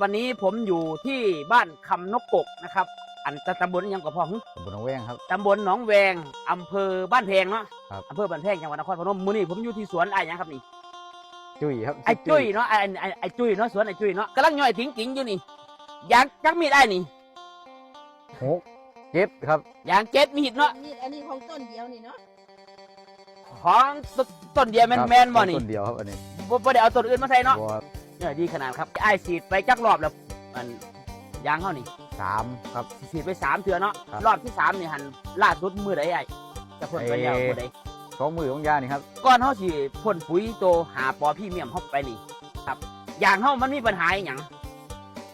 วันนี้ผมอยู่ที่บ้านคำนกกกนะครับ อันตำบลยังกับพ่อหึตำบลหนองแวงครับตำบลหนองแวงอำเภอบ้านแพงเนาะครับอำเภอบ้านแพงจังหวัดนครพนมมื้อนี้ผมอยู่ที่สวนไอ้หยังครับนี่จุ้ยครับไอ้จุ้ยเนาะไอ้ไอ้ไอ้จุ้ยเนาะสวนไอ้จุ้ยเนาะกำลังย่อยถิงถิงอยู่นี่ยางจักมีดไอ้นี่หกเจ็ดครับยางเจ็ดมีดเนาะมีดอันนี้ของต้นเดียวนี่เนาะของตต้นเดียวแมนครับแมนบ่นี่ต้นเดียวครับอันนี้บ่บ่ได้เอาต้นอื่นมาใส่เนาะ บัวย่อยดีขนาดครับไอ้ฉีดไปจักรอบแล้วมันยางเฮานี่สามครับ ฉีดไปสามเทื่อเนาะครับรอบที่สามนี่หันล่าสุดมือใดไอ้จะพ่นไปแล้วเอ่อ มือใดสองมือของยานี่ครับก่อนเฮาสิพ่นปุ๋ยโตหาปอพี่เมียมเฮาไปนี่ครับยางเฮามันมีปัญหาอหยัง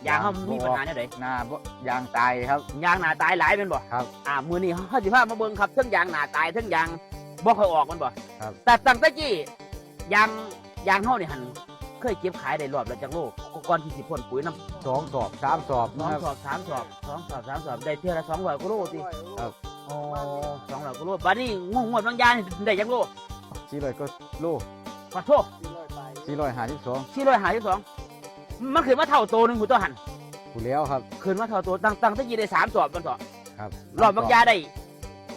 ยางเฮามันมีปัญหาแนวใด หน้าบ่ยางตายครับ ยางหนาตายหลายเป็นบ่ครับอ่า มือนี้เฮาสิพามาเบิ่งครับเทั้งยางหนาตายเทั้งยางบ่ค่อยออกมันบ่ครับ แต่ตั้งแต่กี้ยางยางเฮานี่หัน เคยเก็บขายได้รอบแล้วจักโลก่อนที่สิพ่นปุ๋ยน้ำสองสอบสามสอบสอนะงครับสอบสามสอบสองสอบสามสอบได้เท่าละสองร้อยกิโลสิครับอ๋อสองร้อยกิโลบัดนี้งวงงวดบางยางนี่ได้จักโลสี่ร้อยก็โลขอโทษสี่ร้อยห้าสิบสองสี่ร้อยห้าสิบสองมันขึ้นมาเท่าโตหนึงหูตัวหันกูแล้วครับขึ้นมาเท่าโตตั้งตั้งแตะกี้ได้สามสอบมันสอบครับรอบบางยาได้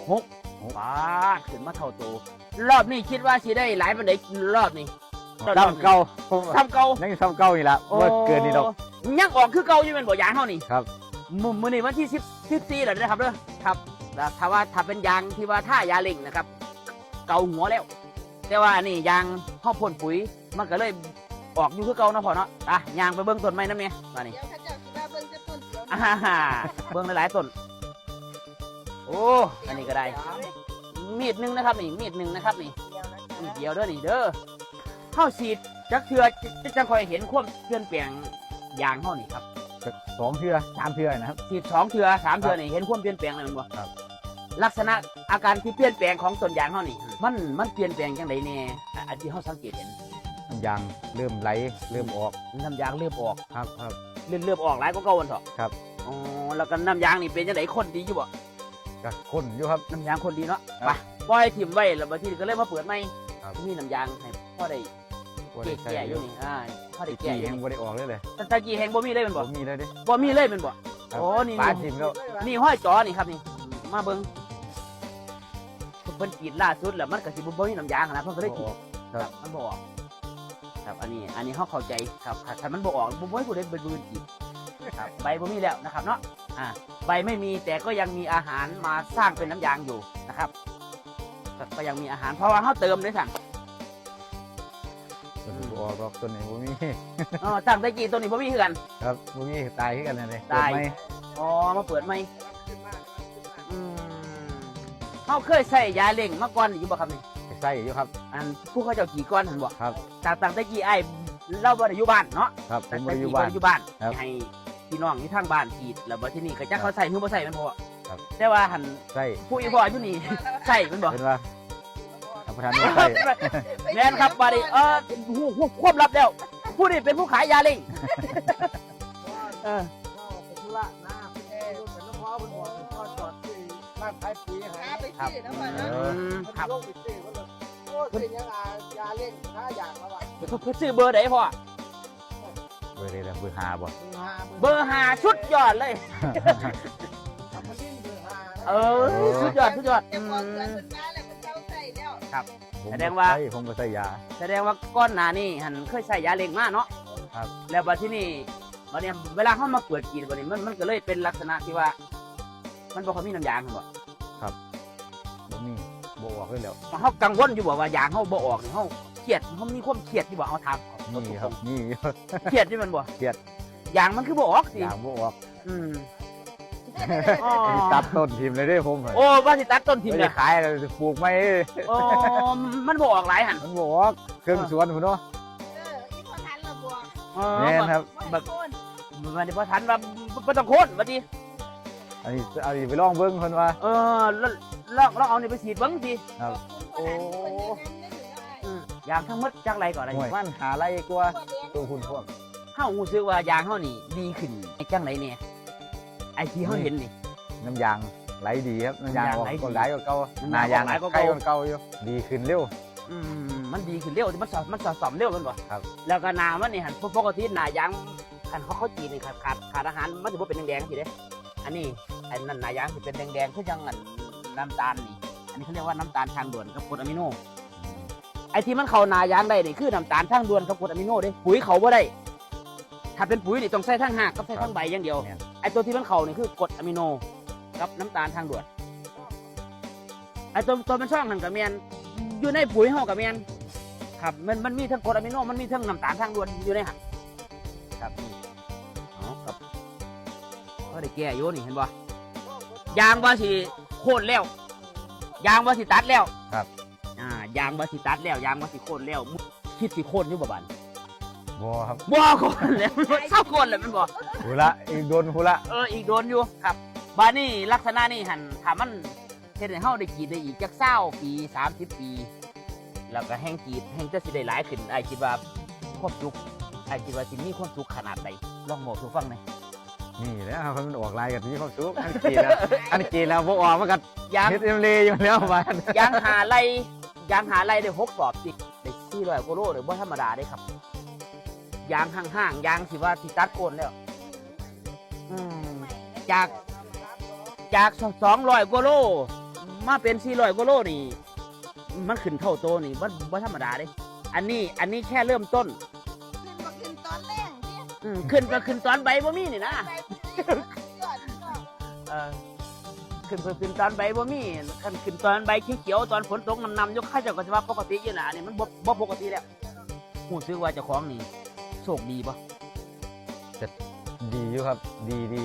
หกหกบาทขึ้นมาเท่าโตรอบนี้คิดว่าสิได้หลายปันไดรอบนี้ ทำเก่าผมทำเก่ายังทำเก่านี่ละว่าเกินนี่ดอกโยังออกคือเก่าอยู่เป็นบ่ยางเท่านี้ครับมือมือนี้วันที่สิบสิบสี่แล้วนะครับเด้อครับแล้วถ้าว่าถ้าเป็นยางที่ว่าท่ายาเล่งนะครับ เก่าหัวแล้ว แต่ว่านี่ยางเข้าพ่นปุ๋ยมันก็เลยออกอยู่คือเก่าเนาะพ่อเนาะอะยางไปเบิ้งต้นไม้น้ำเนี่ยมานี่เดี๋ยวเขาเจ้าคิดว่าเบิ่งจะต้นเดียวอ่าฮ่าเบิ้งหลายๆต้นโอ้อันนี้ก็ได้ มีดหนึ่งนะครับนี่มีดหนึ่งนะครับนี่เดียวนะมีดเดียวเด้อนี่เด้อ เข้าฉีดจักเทือจะจะคอยเห็นความเปลี่ยนแปลงยางเข้านี่ครับสองเทือสามเทือนะครับฉีดสองเทือสามเทือนี่เห็นความเปลี่ยนแปลงอะไรมันบ่ครับ ลักษณะอาการที่เปลี่ยนแปลงของต้นยางเขานี่ มันมันเปลี่ยนแปลงจังไดแน่อะอันที่เขาสังเกตเห็นน้ำยางเริ่มไหลเริ่มออกน้ำยางเริ่มออกครับครับเริ่มเริ่มออกหลายก็เก่าวันเถอะครับอ๋อแล้วก็น้ำยางนี่เป็นจังไดคนดีอยู่บ่ก็ข้นอยู่ครับน้ำยางคนดีเนาะครับไปปล่อยถิ่มไว้แล้วบางทีก็เลยมาเปิดใหม่ครับมีน้ำยางให้พ่อได้ บ่เกได้ลี่ใส่ยออยู่ยู่นี่อ่าพ่อได้ตะแก่กี้อยู่ยังนี่บ่ได้ออกเลยเลยแต่ตะกี้แหงบ่มีเลยเป็นบ่บ่มีเลยเดิบ่มีเลยเป็นบ่ครับโอ้นี่ปลานี่ทิมแล้วนี่ห้อยจอนี่ครับนี่ มาเบิ่งเพิ่นกรีดล่าสุดแล้วมันก็สิบ่บ่มีน้ำยางนะเพิ่นก็เลยกรีด ครับมันบ่ออกครับอันนี้อันนี้เขาเข้าใจครับถ้ามันบ่ออกบ่บ่ให้ผู้ใดเป็นบืนอีกครับ ใบบ่มีแล้วนะครับเนาะอ่าใบไม่มีแต่ก็ยังมีอาหารมาสร้างเป็นน้ำยางอยู่นะครับก็ก็ยังมีอาหารเพราะว่าเขาเติมด้วยสั่งต้น บ่ออกดอกต้นนี้บ่มี อ๋อตั้งแต่กี้ตัวนี้บ่มีคือกัน ครับบ่มีตายคือกันนั่นเลยตายเปิดไหมอ๋อ มาเปิดไหมอืมเขาเคยใส่ยาเล่งมาก่อนอยู่บ่ครับนี่ใส่อยู่ครับ อันผู้เขาเจ้าขี่ก้อนเห็นบ่ครับตั้งตั้งแต่กี้ไอ้เราบ่ได้อยู่บ้านเนาะครับผตั้มงบ่แต่ได้อกี้ยู่บ่บ้าน ได้อยู่บ้านครับให้พี่น้องที่ทางบ้านขีดแล้วบ่ที่นี่ก็จักเขาใส่หรือบ่ใส่แมันพอครับ แต่ว่าหันใส่ผู้อีพ่ออยู่นี่ ใส่แมันบ่เป็นว่า ท่านประธานบ่ใส่แม่นครับบาดนีเออฮู้ฮู้ควบลับแล้ว ผู้นี้เป็นผู้ขายยาเล่งเออเป็นธุระนะเออเป็นลูกพ่อเป็นหัวเป็นพ่อจอดที่ร้านขายปุ๋ยหาหาไปซื้อนะพ่อเนาะเอออืมมันครับโรคติดเชื้อมันเลยโอ้เป็นยังไงยาเล่นห้าอย่างแล้วอะเพิ่นซื้อเบอร์ไหนพ่อเบอร์เลยละเบอร์ห้าบ่มือห้าเบอร์หาชุดยอดเลยทำมันดิ้นมือห้าเออสุดยอดสุดยอด แต่อืพอมเกิดเป็นมาแล้วเป็นเจ้าใส่แล้วผมแสดงว่าใส่ผมก็ใส่ยา แสดงว่าก้อนหนานี่หันเคยใส่ยาเล่งมาเนาะครับ แล้วบัดที่นี่บัดเนี้ยเวลาเขามาเปิดกินบัดนี้มันมันก็เลยเป็นลักษณะที่ว่า มันบ่ค่อยมีน้ำยางครับบ่บ่มีบ่ออกเลยแล้วเขากังวลอยู่บ่ว่ายางเขาบ่ออกนี่เขาเครียดเขามีความเครียดอยู่บ่เอาถามนี่ครับนี่ เครียดที่มันบ่เครียด ยางมันคือบ่ออกสิยางบ่ออก อืม อ๋อ ตัดต้นทิมเลยเด้ผมโอ้ว่าสิตัดต้นทิมไม่เลได้ยขายเลยปลูกไม่โอ้มันบ่ออกหลายหันมันบ่ออกเครื่องสวนพุ่นเนาะเอออีพอทันละบัวเออแม่นครับบ่โคนมันบ่ทันว่าบ่ต้องโค่นบัดนี้อันนี้อันนี้ไปลองเบิ่งเพิ่นว่า เออแล้วลองลองเอานี่ไปฉีดเบิ่งสิ ครับ โอ้ คนยังนึกถึงอะไรอืมยางทั้งหมดจักไรก่อนอะไรห่วยมันหาไรกว่าพ่อเลี้ยงตัวคุณพวก เฮารู้สึกว่ายางเฮานี่ดีขึ้นไอ้จังไหนเนี่ย ไอ้ที่เฮาเห็นนี่ น้ำยางไหลดีครับน้ำยางออกน้ำยางไหลดีก็ไหลกว่าเก่าน้ำหน้ายางยางไหลกว่า ใกล้เก่ากว่าเก่าอยู่ดีขึ้นเร็ว อืมมันดีขึ้นเร็วมันสอมันสอสอมเร็วแมันบ่ครับ แล้วก็หนามันนี่หันปกติหนายางขคันเขาเขาจีนนี่ขาดขาดขาดอาหารมันถือว่าเป็นแดงๆสิเด้อันนี้อันนั้นหนายางสิเป็นแดงๆคือจังอันน้ำตาลนี่อันนี้เขาเรียกว่าน้ำตาลทางด่วนกับกรดอะมิโนไอ้ที่มันเขาหนายางได้นี่คือน้ำตาลทางด่วนกับกรดอะมิโนเด้ปุ๋ยเขาบ่ได้ ถ้าเป็นปุ๋ยนี่ต้องใส่ทั้งหากกับใส่ทั้งใบอย่างเดียวเนี่ย ไอ้ตัวที่มันเขานี่คือกรดอะมิโนกับน้ำตาลทางด่วนไอ้ตัวตัวมันช่องนั่นกับเมียนอยู่ในปุ๋ยเฮากับเมียนครับมันมันมีทั้งกรดอะมิโนมันมีทั้งน้ำตาลทางด่วนอยู่ในหันครับนี่อ๋อครับก็ได้แก่อยู่นี่เห็นบ่ยางว่าสิโค่นแล้ว ยางว่าสิตัดแล้วครับอ่ายางว่าสิตัดแล้ว ยางว่าสิโค่นแล้วคิดสิโค่นอยู่บ่บันบ่ครับบ่โค่นแล้วมันเศร้าโค่นแล้วมันบ่ หูละอีกโดนหูละเอออีกโดนอยู่ครับบานี่ลักษณะนี่หันถามมันเฮ็ดให้เฮาได้กรีดได้อีกจักเศร้าปี 30 ปี แล้วก็แห้งกรีดแห้งจะสิได้หลายขึ้นไอ้ายคิดว่าความสุขไอ้ายคิดว่าสิมีความสุขขนาดใดลองบอกสู่ฟังหน่อย นี่แหล้วครับมันออกลายกันที่ความสุขอันเกลียดแล้วอันเกลียดแล้วบ่ออกมันก็ยางเฮ็ดเอ็มเลอยู่แล้วบ้านยางหาไรยางหาไรได้หกสอบสิได้สี่ร้อยกิโลเดี๋ยวบ่ธรรมดาได้ครับ ยางห่างๆยางสิว่าสิตัดโคนแล้ว อืมจาก จากสองร้อยกิโล มาเป็นสี่ร้อยกิโลนี่ มันขึ้นเท่าโตนี่บ่บ่ธรรมดาเด้อันนี้อันนี้แค่เริ่มต้น ขึ้นมาขึ้นตอนแรกที่อืมขึ้นก็ขึ้นตอนใบบ่มีนี่นะ ไปยอดยอดเออขึ้นเพิ่นขึ้นตอนใบบ่มีขึ้นขึ้นตอนใบเขียวๆตอนฝนตกน้ำๆยกข้าเจ้าก็จะว่าปกติอยู่นะอันนี่มันบ่บ่ปกติแล้วหูซื้อว่าเจ้าของนี่โชคดีปะดี อยู่ครับ ดีดี